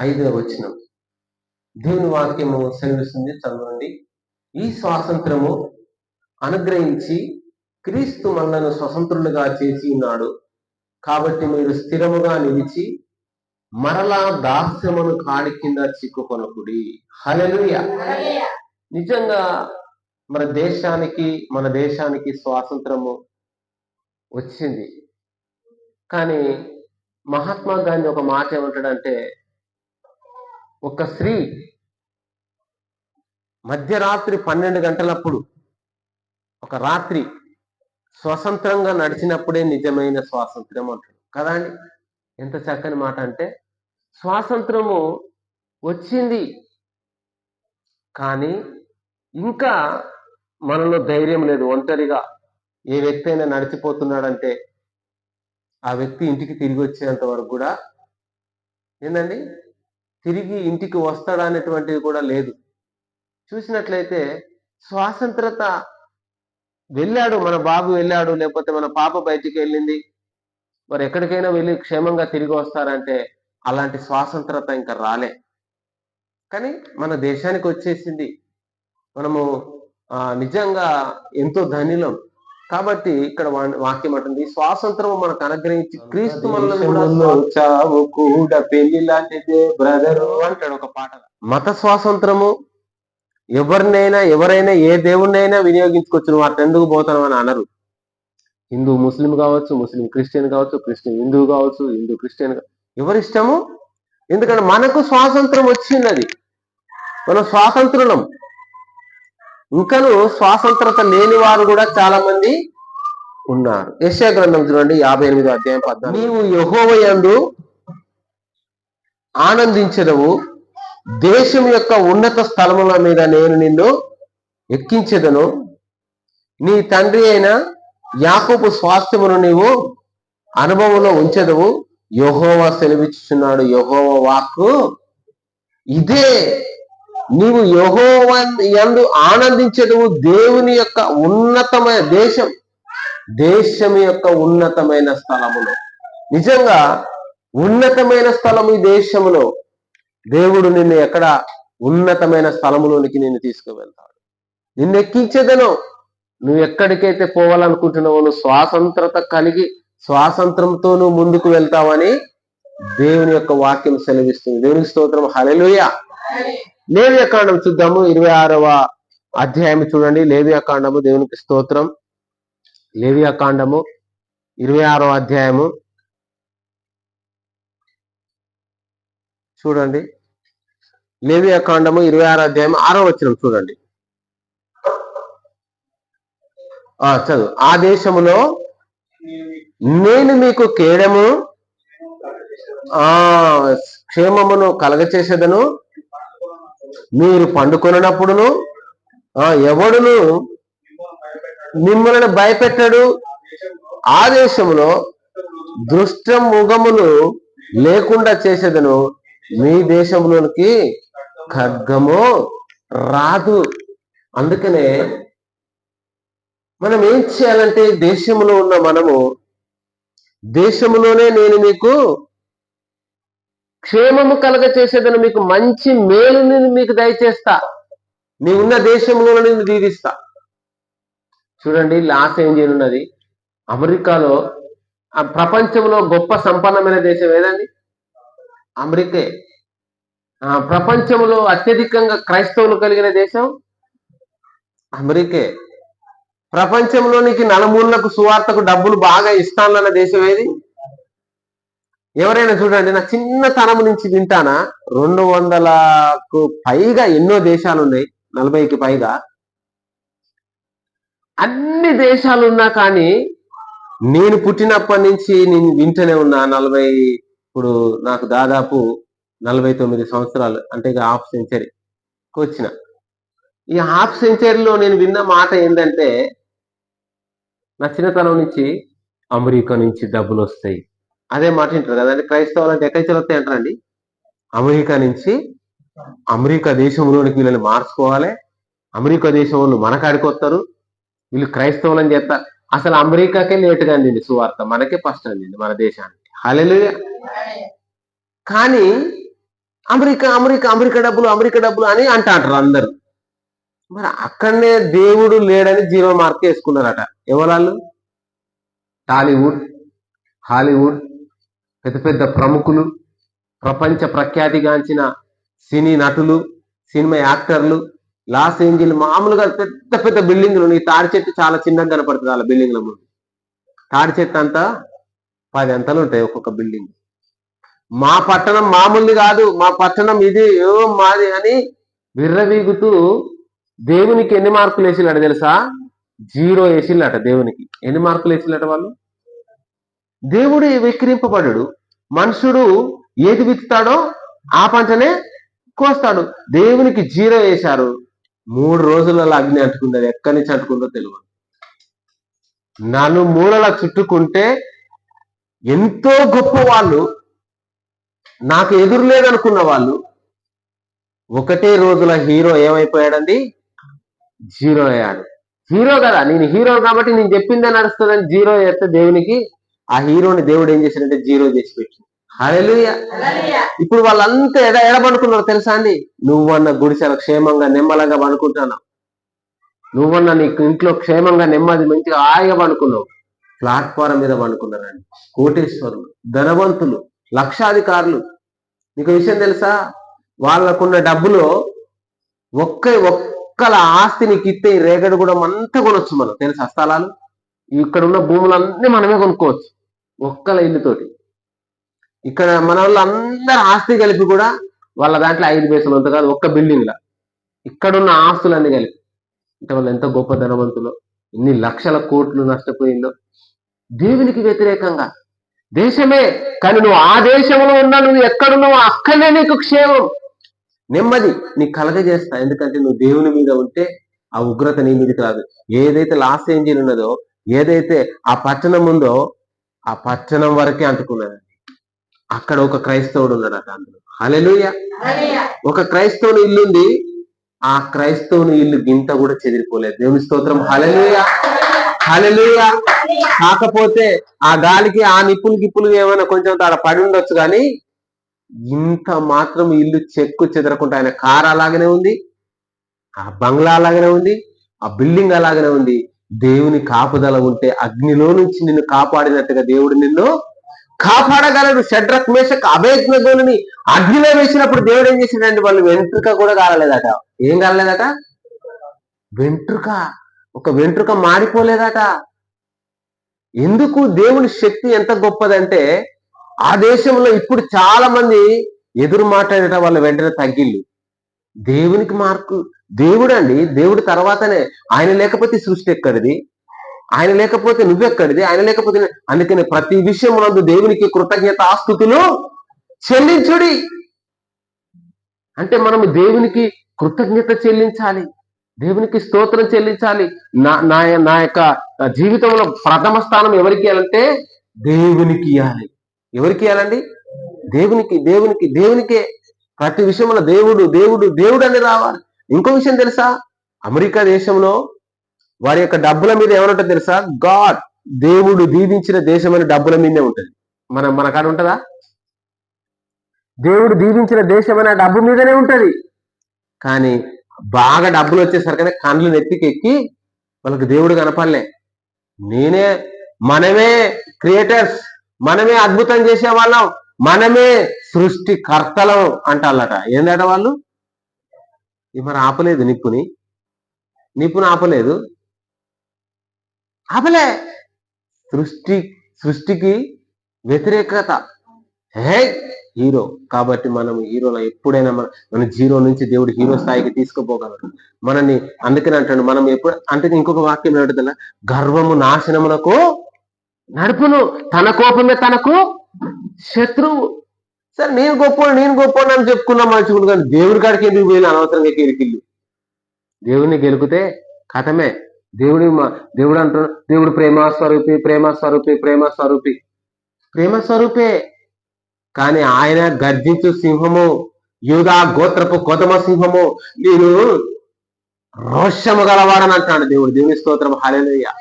ఐదవ వచనం దేవుని వాక్యము సెలవిస్తుంది. చదవండి. ఈ స్వాతంత్రము అనుగ్రహించి క్రీస్తు మనలను స్వతంత్రులుగా చేసి ఉన్నాడు. కాబట్టి మీరు స్థిరముగా నిలిచి మరలా దాస్యమును కాడి కింద చిక్కుకొనకుడి. హల్లెలూయా. నిజంగా మన దేశానికి మన దేశానికి స్వాతంత్రము వచ్చింది. కానీ మహాత్మా గాంధీ ఒక మాట ఏమంటాడంటే ఒక స్త్రీ మధ్యరాత్రి పన్నెండు గంటలప్పుడు ఒక రాత్రి స్వతంత్రంగా నడిచినప్పుడే నిజమైన స్వాతంత్ర్యం అంటాడు. కదా అండి? ఎంత చక్కని మాట అంటే స్వాతంత్రము వచ్చింది కానీ ఇంకా మనలో ధైర్యం లేదు. ఒంటరిగా ఏ వ్యక్తి అయినా నడిచిపోతున్నాడంటే ఆ వ్యక్తి ఇంటికి తిరిగి వచ్చేంత వరకు కూడా ఏందండి? తిరిగి ఇంటికి వస్తాడా అనేటువంటిది కూడా లేదు. చూసినట్లయితే స్వాతంత్రత వెళ్ళాడు మన బాబు వెళ్ళాడు లేకపోతే మన పాప బయటికి వెళ్ళింది. మరి ఎక్కడికైనా వెళ్ళి క్షేమంగా తిరిగి వస్తారంటే అలాంటి స్వాతంత్రత ఇంకా రాలే. కానీ మన దేశానికి వచ్చేసింది. మనము నిజంగా ఎంతో ధనిలం. కాబట్టి ఇక్కడ వాక్యం అంటుంది స్వాతంత్రం మనకు అనుగ్రహించి క్రీస్తు చావు కూడా పెళ్ళి లాంటిదే బ్రదరు అంటాడు ఒక పాట. మత స్వాతంత్రము ఎవరినైనా ఎవరైనా ఏ దేవుణ్ణైనా వినియోగించుకోవచ్చు అట్లా ఎందుకు పోతాను అని అనరు. హిందూ ముస్లిం కావచ్చు ముస్లిం క్రిస్టియన్ కావచ్చు క్రిస్టియన్ హిందూ కావచ్చు హిందూ క్రిస్టియన్ కా- ఎవరి ఇష్టము ఎందుకంటే మనకు స్వాతంత్రం వచ్చింది మనం స్వాతంత్రులం. ఇంకను స్వాతంత్రత లేని వారు కూడా చాలా మంది ఉన్నారు. యశా గ్రంథం చూడండి యాభై ఎనిమిది అధ్యాయం పద్నాలుగు. నీవు యహోవయందు ఆనందించదవు. దేశం యొక్క ఉన్నత స్థలముల మీద నేను నిన్ను ఎక్కించదను. నీ తండ్రి అయిన యాకోపు స్వాస్థ్యమును నీవు అనుభవంలో ఉంచదవు. యహోవా సెలవిచ్చుచున్నాడు. యహోవ వాక్కు ఇదే నీవు యహోవ యందు ఆనందించదవు దేవుని యొక్క ఉన్నతమైన దేశం. దేశం యొక్క ఉన్నతమైన స్థలములో. నిజంగా ఉన్నతమైన స్థలము ఈ దేశములో. దేవుడు నిన్ను ఎక్కడ ఉన్నతమైన స్థలములోనికి నిన్ను తీసుకువెళ్తాడు. నిన్ను ఎక్కించేదను నువ్వు ఎక్కడికైతే పోవాలనుకుంటున్నావో నువ్వు స్వాతంత్రత కలిగి స్వాతంత్రంతో నువ్వు ముందుకు వెళ్తావని దేవుని యొక్క వాక్యం సెలవిస్తుంది. దేవునికి స్తోత్రం. హలెలుయా లేవ్యకాండం చూద్దాము. ఇరవై ఆరవ అధ్యాయం చూడండి. లేవియా కాండము దేవునికి స్తోత్రం. లేవ్యాకాండము ఇరవై ఆరవ అధ్యాయము చూడండి. లేవ్యాకాండము ఇరవై ఆరో అధ్యాయం ఆరో వచనం చూడండి. చదువు. ఆ దేశములో నేను మీకు కేడము ఆ క్షేమమును కలగచేసేదను. మీరు పండుకొనప్పుడును ఆ ఎవడును మిమ్మల్ని భయపెట్టడు? ఆ దేశంలో దుష్ట ముఖములు లేకుండా చేసేదను మీ దేశంలోనికి ఖడ్గము రాదు. అందుకనే మనం ఏం చేయాలంటే దేశంలో ఉన్న మనము దేశంలోనే నేను మీకు క్షేమము కలగ చేసేదని మీకు మంచి మేలుని మీకు దయచేస్తా. నీ ఉన్న దేశంలో నేను దీవిస్తా. చూడండి లాస్ ఏం చేయనున్నది? అమెరికాలో ఆ ప్రపంచంలో గొప్ప సంపన్నమైన దేశం ఏదండి? అమెరికే. ప్రపంచంలో అత్యధికంగా క్రైస్తవులు కలిగిన దేశం అమెరికే. ప్రపంచంలోనికి నలుమూలకు సువార్తకు డబ్బులు బాగా ఇస్తానన్న దేశం ఏది? ఎవరైనా చూడండి నా చిన్నతనం నుంచి వింటానా? రెండు వందలకు పైగా ఎన్నో దేశాలు ఉన్నాయి నలభైకి పైగా. అన్ని దేశాలు ఉన్నా కానీ నేను పుట్టినప్పటి నుంచి నేను వింటూనే ఉన్నా నలభై ఇప్పుడు నాకు దాదాపు నలభై తొమ్మిది సంవత్సరాలు అంటే ఇక హాఫ్ సెంచరీ వచ్చిన. ఈ హాఫ్ సెంచరీలో నేను విన్న మాట ఏంటంటే నా చిన్నతనం నుంచి అమెరికా నుంచి డబ్బులు వస్తాయి. అదే మాట వింటారు కదండి క్రైస్తవులు అంటే ఎక్కడి నుంచి వస్తాయి అంటారండి? అమెరికా నుంచి అమెరికా దేశంలోనికి వీళ్ళని మార్చుకోవాలి. అమెరికా దేశం వాళ్ళు మన కాడికి వస్తారు. వీళ్ళు క్రైస్తవులు అని చెప్తారు. అసలు అమెరికాకే లేటుగా అందింది సువార్త. మనకే ఫస్ట్ అందింది మన దేశానికి. హలెలు కానీ అమెరికా అమెరికా అమెరికా డబ్బులు అమెరికా డబ్బులు అని అంటారు అందరు. మరి అక్కడనే దేవుడు లేడని జీరో మార్క్ వేసుకున్నారట. ఎవరాళ్ళు టాలీవుడ్ హాలీవుడ్ పెద్ద పెద్ద ప్రముఖులు ప్రపంచ ప్రఖ్యాతిగాంచిన సినీ నటులు సినిమా యాక్టర్లు లాస్ ఏంజిల్ మామూలుగా పెద్ద పెద్ద బిల్డింగ్లు నీ తాడి చెట్టు చాలా చిన్నగా కనపడుతుంది అలా బిల్డింగ్ల ముందు. తాడి చెట్టు అంతా పది అంతలు ఉంటాయి ఒక్కొక్క బిల్డింగ్. మా పట్టణం మామూలుది కాదు. మా పట్టణం ఇది ఏో మాది అని విర్రవీగుతూ దేవునికి ఎన్ని మార్కులు వేసిల్లట తెలుసా? జీరో వేసిల్లట దేవునికి. ఎన్ని మార్కులు వేసిల్లట వాళ్ళు? దేవుడు విక్రింపబడు మనుషుడు ఏది విత్తుతాడో ఆ పంటనే కోస్తాడు. దేవునికి జీరో వేశారు. మూడు రోజులలో అగ్ని అంటుకుంది అది ఎక్కడి నుంచి అంటుకుందో తెలియదు నన్ను మూలలా చుట్టుకుంటే ఎంతో గొప్ప వాళ్ళు నాకు ఎదురు లేదనుకున్న వాళ్ళు ఒకటే రోజుల హీరో ఏమైపోయాడండి? జీరో అయ్యాడు. హీరో కదా నేను హీరో కాబట్టి నేను చెప్పిందే నడుస్తుందని జీరో చేస్తే దేవునికి ఆ హీరోని దేవుడు ఏం చేశాడంటే జీరో చేసి పెట్టి హల్లెలూయా. ఇప్పుడు వాళ్ళంతా ఎడ ఎడ పడుకున్నారు తెలుసా అండి? నువ్వన్న గుడిసెల క్షేమంగా నెమ్మలంగా పడుకుంటున్నావు. నువ్వన్న నీకు ఇంట్లో క్షేమంగా నెమ్మది మంచిగా హాయిగా పడుకున్నావు. ప్లాట్ఫారం మీద పడుకున్నారండి. కోటేశ్వరులు ధనవంతులు లక్షాధికారులు. నీకు విషయం తెలుసా? వాళ్ళకున్న డబ్బులో ఒక్క ఒక్కల ఆస్తి నీకు ఇస్తే రేగడి కూడా అంతా కొనొచ్చు మనం. తెలుసా స్థలాలు? ఇక్కడ ఉన్న భూములన్నీ మనమే కొనుక్కోవచ్చు. ఒక్కల ఇల్లుతోటి ఇక్కడ మన వాళ్ళు అందరు ఆస్తి కలిపి కూడా వాళ్ళ దాంట్లో ఐదు పైసలు అంత కాదు ఒక్క బిల్డింగ్లా. ఇక్కడున్న ఆస్తులన్నీ కలిపి. అంటే వాళ్ళు ఎంత గొప్ప ధనవంతులో ఎన్ని లక్షల కోట్లు నష్టపోయిందో. దేవునికి వ్యతిరేకంగా. దేశమే కానీ నువ్వు ఆ దేశంలో ఉన్నా నువ్వు ఎక్కడున్నావు అక్కడనే నీకు క్షేమం. నెమ్మది నీకు కలగజేస్తా ఎందుకంటే నువ్వు దేవుని మీద ఉంటే ఆ ఉగ్రత నీ మీద కాదు ఏదైతే లాస్ ఏంజిల్ ఉన్నదో ఏదైతే ఆ పట్టణం ఉందో ఆ పట్టణం వరకే అంటుకున్నది అక్కడ ఒక క్రైస్తవుడు ఉన్నాడట అందులో. హలెలుయ ఒక క్రైస్తవుని ఇల్లుంది. ఆ క్రైస్తవుని ఇల్లు గింత కూడా చెదిరిపోలేదు. దేవుని స్తోత్రం. హలెలుయ హలెలుయ కాకపోతే ఆ గాలికి ఆ నిప్పులు గిప్పులు ఏమైనా కొంచెం ఆడ పడి ఉండొచ్చు కానీ ఇంత మాత్రం ఇల్లు చెక్కు చెదరకుండా ఆయన కార్ అలాగనే ఉంది ఆ బంగ్లా అలాగనే ఉంది ఆ బిల్డింగ్ అలాగనే ఉంది. దేవుని కాపుదల ఉంటే అగ్నిలో నుంచి నిన్ను కాపాడినట్టుగా దేవుడు నిన్ను కాపాడగలడు. షడ్రక్ మేషక్ అగ్నిలో వేసినప్పుడు దేవుడు ఏం చేసిందండి వాళ్ళు వెంట్రుక కూడా కాలలేదట ఏం కాలలేదట వెంట్రుక. ఒక వెంట్రుక మారిపోలేదట. ఎందుకు? దేవుని శక్తి ఎంత గొప్పదంటే ఆ దేశంలో ఇప్పుడు చాలా మంది ఎదురు మాట్లాడేట వాళ్ళ వెంటనే తగ్గిళ్ళు. దేవునికి మార్కు. దేవుడు అండి దేవుడు తర్వాతనే ఆయన లేకపోతే సృష్టి ఎక్కడిది? ఆయన లేకపోతే నువ్వెక్కడిది? ఆయన లేకపోతే అందుకని ప్రతి విషయం దేవునికి కృతజ్ఞత ఆస్తుతులు చెల్లించుడి. అంటే మనం దేవునికి కృతజ్ఞత చెల్లించాలి దేవునికి స్తోత్రం చెల్లించాలి. నా నా నా యొక్క జీవితంలో ప్రథమ స్థానం ఎవరికి ఇవ్వాలంటే దేవునికి ఇవ్వాలి ఎవరికి ఇవ్వాలండి దేవునికి దేవునికి దేవునికే. ప్రతి విషయంలో దేవుడు దేవుడు దేవుడు అని రావాలి. ఇంకో విషయం తెలుసా? అమెరికా దేశంలో వారి యొక్క డబ్బుల మీద ఏమనుంటుంది తెలుసా? గాడ్ దేవుడు దీవించిన దేశమైన డబ్బుల మీదే ఉంటుంది. మన మన కాడ ఉంటుందా? దేవుడు దీవించిన దేశమైన డబ్బు మీదనే ఉంటుంది. కానీ బాగా డబ్బులు వచ్చేసరికి కండ్లు నెత్తికెక్కి వాళ్ళకి దేవుడు కనపడలే. నేనే మనమే క్రియేటర్స్ మనమే అద్భుతం చేసే వాళ్ళం మనమే సృష్టికర్తలం కర్తలం ఏందట వాళ్ళు? మరి ఆపలేదు నిప్పుని. నిప్పుని ఆపలేదు. ఆపలే. సృష్టి సృష్టికి వ్యతిరేకత. Hey hero. కాబట్టి మనం హీరోలో ఎప్పుడైనా మన మన జీరో నుంచి దేవుడు హీరో స్థాయికి తీసుకుపోగలడు. మనని అందుకని అంటాడు మనం ఎప్పుడు అంటే ఇంకొక వాక్యం ఏమిటదా గర్వము నాశనమునకు నడుపును. తన కోపమే తనకు శత్రువు. సరే నేను గొప్ప నేను గొప్ప అని చెప్పుకున్నా మంచిగుండు కానీ దేవుడి కాడికి ఎందుకు పోయిన అనవసరంగా కిరికిల్లు? దేవుడిని గెలిపితే కథమే. దేవుడి దేవుడు అంటాడు దేవుడు ప్రేమ స్వరూపి ప్రేమ స్వరూపి ప్రేమ స్వరూపి. ప్రేమ స్వరూపే. కానీ ఆయన గర్జించు సింహము యూదా గోత్రపు కొతమ సింహము నేను రోషము గలవాడని అంటాడు దేవుడు. దేవుని స్తోత్రం. హల్లెలూయా.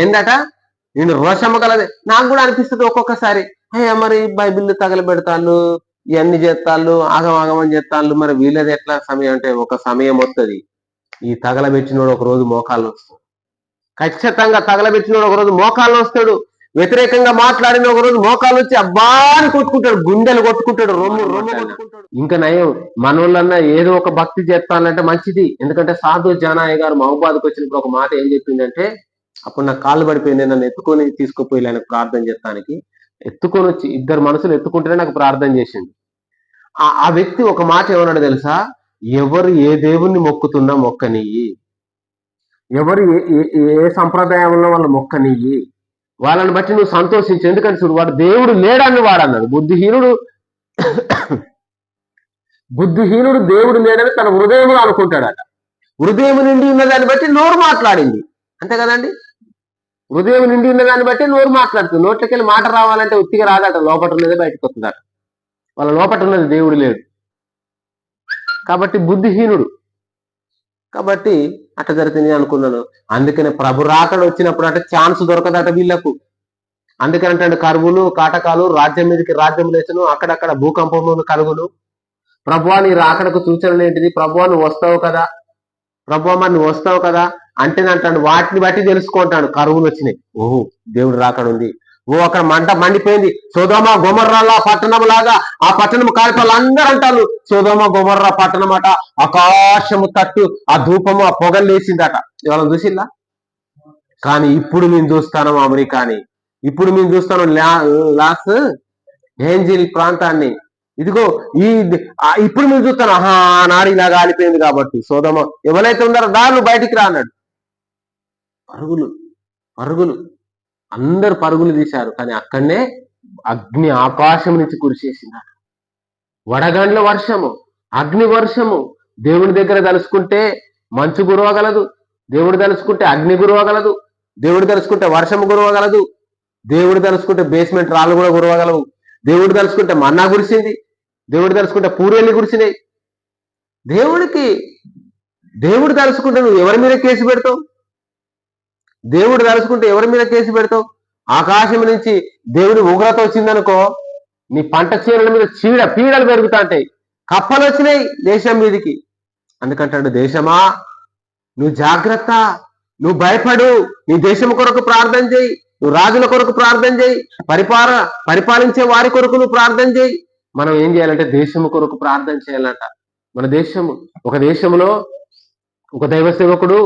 ఏందట? నేను రోషము గలది. నాకు కూడా అనిపిస్తుంది ఒక్కొక్కసారి. మరి బైబిల్ తగలబెడతాళ్ళు ఇవన్నీ చేస్తాళ్ళు ఆగం చేస్తాళ్ళు మరి వీళ్ళది ఎట్లా సమయం అంటే ఒక సమయం వస్తుంది ఈ తగలబెట్టినోడు ఒక రోజు మోకాళ్ళు వస్తాడు ఖచ్చితంగా తగలబెట్టినోడు ఒక రోజు మోకాళ్ళు వస్తాడు వ్యతిరేకంగా మాట్లాడిన ఒక రోజు మోకాలు వచ్చి అబ్బా అని కొట్టుకుంటాడు గుండెలు కొట్టుకుంటాడు రొమ్ము రొమ్ము కొట్టుకుంటాడు. ఇంకా నయం మనోళ్ళన్నా ఏదో ఒక భక్తి చేస్తానంటే మంచిది. ఎందుకంటే సాధు జానాయ్య గారు మహబాద్కి వచ్చినప్పుడు ఒక మాట ఏం చెప్పిందంటే అప్పుడు నాకు కాళ్ళు పడిపోయింది నన్ను ఎత్తుకొని తీసుకుపోయి ప్రార్థన చేస్తానికి. ఎత్తుకొని వచ్చి ఇద్దరు మనుషులు ఎత్తుకుంటేనే నాకు ప్రార్థన చేసింది ఆ ఆ వ్యక్తి ఒక మాట ఏమన్నాడు తెలుసా? ఎవరు ఏ దేవుణ్ణి మొక్కుతున్నా మొక్కనియ్యి. ఎవరు ఏ సంప్రదాయంలో వాళ్ళు మొక్కనియ్యి. వాళ్ళని బట్టి నువ్వు సంతోషించు. ఎందుకంటే చూడు వాడు దేవుడు లేడని వాడు అన్నాడు. బుద్ధిహీనుడు బుద్ధిహీనుడు దేవుడు లేడని తన హృదయంలో అనుకుంటాడట. హృదయం నిండి ఉన్న దాన్ని బట్టి నోరు మాట్లాడింది. అంతే కదండి? హృదయం నిండి ఉన్న దాన్ని బట్టి నోరు మాట్లాడుతుంది. నోట్లకి వెళ్ళి మాట రావాలంటే ఉత్తిగా రాదట లోపట ఉన్నదే బయటకు వస్తుందట. వాళ్ళ లోపట ఉన్నది దేవుడు లేడు. కాబట్టి బుద్ధిహీనుడు. కాబట్టి అట్ట జరుగుతుంది అనుకున్నాను. అందుకనే ప్రభు రాకడ వచ్చినప్పుడు అంటే ఛాన్స్ దొరకదట వీళ్ళకు. అందుకనంటే కరువులు కాటకాలు రాజ్యం మీదకి రాజ్యం లేచను అక్కడక్కడ భూకంపములు కలుగును. ప్రభువా నీ రాకడకు సూచనలు ఏంటిది? ప్రభువా నువ్వు వస్తావు కదా. ప్రభువా మరి నువ్వు వస్తావు కదా? అంటే అంటాడు వాటిని బట్టి తెలుసుకుంటాడు. కరువులు వచ్చినాయి. ఓహో దేవుడు రాకడుంది ఓ అక్కడ మంట మండిపోయింది. సోదోమ గొమర్రాల పట్టణం లాగా ఆ పట్టణం కాలిపోలు అందరూ అంటారు సోదోమ గుమర్రా పట్టణం అట ఆకాశము తట్టు ఆ ధూపము ఆ పొగలు లేచిందట. ఇవాళ చూసిందా కానీ ఇప్పుడు మేము చూస్తాను అమెరికాని. ఇప్పుడు మేము చూస్తాను లా- లాస్ ఏంజిల్ ప్రాంతాన్ని. ఇదిగో ఈ ఇప్పుడు మేము చూస్తాను ఆహా నాడు ఇలా కాలిపోయింది కాబట్టి. సోదమ ఎవరైతే ఉన్నారో దాన్ని బయటికి రా అన్నాడు పరుగులు పరుగులు. అందరు పరుగులు తీశారు కానీ అక్కడనే అగ్ని ఆకాశం నుంచి కురిసేసింది. వడగండ్ల వర్షము అగ్ని వర్షము. దేవుని దగ్గర తలుసుకుంటే మంచు గురవగలదు దేవుడు తలుసుకుంటే అగ్ని గురవగలదు దేవుడు తలుసుకుంటే వర్షం గురవగలదు దేవుడు తలుసుకుంటే బేస్మెంట్ రాళ్ళు కూడా గురవగలవు దేవుడు తలుసుకుంటే మన్నా కురిసింది. దేవుడు తలుసుకుంటే పూరేళ్ళు కురిసినాయి. దేవుడికి దేవుడు తలుసుకుంటే నువ్వు ఎవరి మీద కేసు పెడతావు? దేవుడు తలుచుకుంటే ఎవరి మీద కేసు పెడతావు? ఆకాశం నుంచి దేవుడి ఉగ్రత వచ్చిందనుకో నీ పంట చీరల మీద చీడ పీడలు పెరుగుతా ఉంటాయి కప్పలు వచ్చినాయి దేశం మీదికి. అందుకంటాడు దేశమా నువ్వు జాగ్రత్త నువ్వు భయపడు నీ దేశం కొరకు ప్రార్థన చేయి నువ్వు రాజుల కొరకు ప్రార్థన చేయి పరిపాల పరిపాలించే వారి కొరకు నువ్వు ప్రార్థన చేయి. మనం ఏం చేయాలంటే దేశము కొరకు ప్రార్థన చేయాలంట. మన దేశము ఒక దేశంలో ఒక దైవ సేవకుడు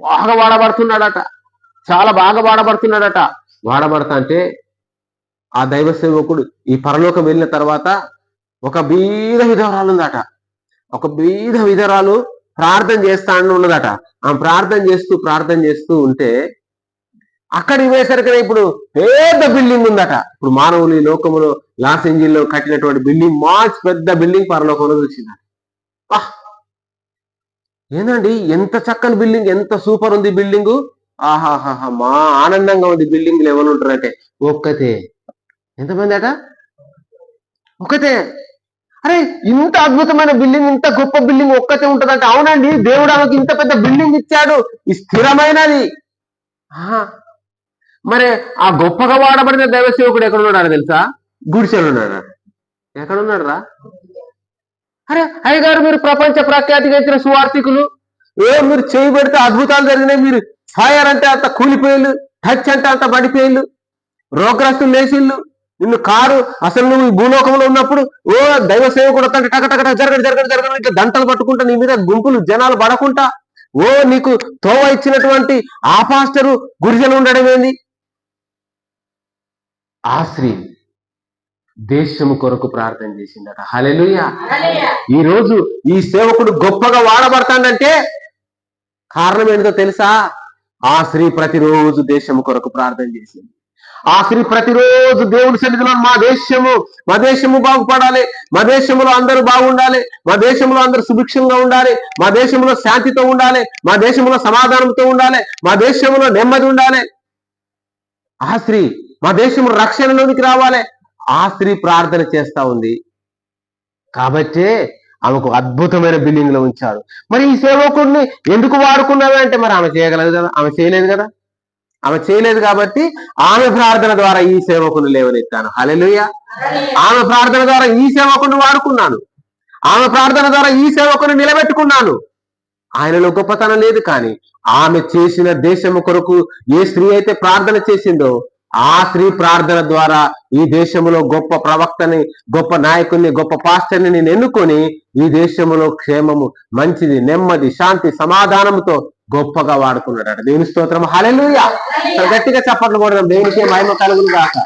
బాగా వాడబడుతున్నాడట. చాలా బాగా వాడబడుతున్నాడట. వాడబడతా అంటే ఆ దైవ సేవకుడు ఈ పరలోకం వెళ్ళిన తర్వాత ఒక బీద విధవరాలు ఉందట. ఒక బీద విధవరాలు ప్రార్థన చేస్తా అని ఉన్నదట. ఆ ప్రార్థన చేస్తూ ప్రార్థన చేస్తూ ఉంటే అక్కడికి పోయేసరికి ఇప్పుడు పెద్ద బిల్డింగ్ ఉందట. ఇప్పుడు మానవులు ఈ లోకములు లాస్ ఏంజిల్లో కట్టినటువంటి బిల్డింగ్ మాస్ పెద్ద బిల్డింగ్ పరలోకంలో చూసిందట. ఆహ్! ఏందండి? ఎంత చక్కని బిల్డింగ్ ఎంత సూపర్ ఉంది బిల్డింగు? ఆహాహాహా మా ఆనందంగా ఉంది బిల్డింగ్ ఎవరు ఉంటారంటే ఒక్కతే. ఎంతమంది అట? ఒక్కతే. అరే ఇంత అద్భుతమైన బిల్డింగ్ ఇంత గొప్ప బిల్డింగ్ ఒక్కతే ఉంటదంటే అవునండి దేవుడు ఆమెకి ఇంత పెద్ద బిల్డింగ్ ఇచ్చాడు. ఈ స్థిరమైనది. మరి ఆ గొప్పగా వాడబడిన దైవ సేవకుడు ఎక్కడ ఉన్నాడు తెలుసా? గుడిసెలు ఉన్నాడు ఎక్కడ ఉన్నాడు రా అరే అయ్యగారు మీరు ప్రపంచ ప్రఖ్యాతిగా సువార్థికులు. ఏ మీరు చేయి పెడితే అద్భుతాలు జరిగినాయి మీరు ఫైర్ అంటే అంత కూలిపోయిళ్ళు టచ్ అంటే అంత పడిపోయిళ్ళు రోగ్రస్తులు లేచిళ్ళు నిన్ను కారు అసలు నువ్వు భూలోకంలో ఉన్నప్పుడు ఓ దైవ సేవకుడు వస్తాడు టక టక టక జరగడు జరగడు జరగడు ఇట్లా దంటలు పట్టుకుంటా నీ మీద గుంపులు జనాలు పడకుండా ఓ నీకు తోవ ఇచ్చినటువంటి ఆ పాస్టరు గురిజలు ఉండడం ఏంది? ఆ స్త్రీ దేశము కొరకు ప్రార్థన చేసిందట. హల్లెలూయా. ఈ రోజు ఈ సేవకుడు గొప్పగా వాడబడతాడంటే కారణం ఏంటో తెలుసా? ఆ స్త్రీ ప్రతిరోజు దేశము కొరకు ప్రార్థన చేసింది. ఆ స్త్రీ ప్రతిరోజు దేవుడి సన్నిధిలో మా దేశము మా దేశము బాగుపడాలి మా దేశంలో అందరూ బాగుండాలి మా దేశంలో అందరూ సుభిక్షంగా ఉండాలి మా దేశంలో శాంతితో ఉండాలి మా దేశంలో సమాధానంతో ఉండాలి మా దేశంలో నెమ్మది ఉండాలి. ఆ స్త్రీ మా దేశము రక్షణలోనికి రావాలి. ఆ స్త్రీ ప్రార్థన చేస్తా ఉంది. కాబట్టే ఆమెకు అద్భుతమైన బిల్డింగ్లో ఉంచాడు. మరి ఈ సేవకుడిని ఎందుకు వాడుకున్నాడు అంటే మరి ఆమె చేయగలదు కదా? ఆమె చేయలేదు కదా? ఆమె చేయలేదు కాబట్టి ఆమె ప్రార్థన ద్వారా ఈ సేవకుని లేవనెత్తాను హల్లెలూయా. ఆమె ప్రార్థన ద్వారా ఈ సేవకుని వాడుకున్నాను ఆమె ప్రార్థన ద్వారా ఈ సేవకుని నిలబెట్టుకున్నాను ఆయనలో గొప్పతనం లేదు కానీ ఆమె చేసిన దేశము కొరకు ఏ స్త్రీ అయితే ప్రార్థన చేసిందో ఆ స్త్రీ ప్రార్థన ద్వారా ఈ దేశంలో గొప్ప ప్రవక్తని గొప్ప నాయకుని గొప్ప పాస్టర్ని నేను ఎన్నుకొని ఈ దేశంలో క్షేమము మంచిది నెమ్మది శాంతి సమాధానముతో గొప్పగా వాడుకున్నాడు దేవుని స్తోత్రం. హల్లెలూయా. గట్టిగా చప్పట్లు కొడదాం. దేవునికి మహిమ కలుగును గాక.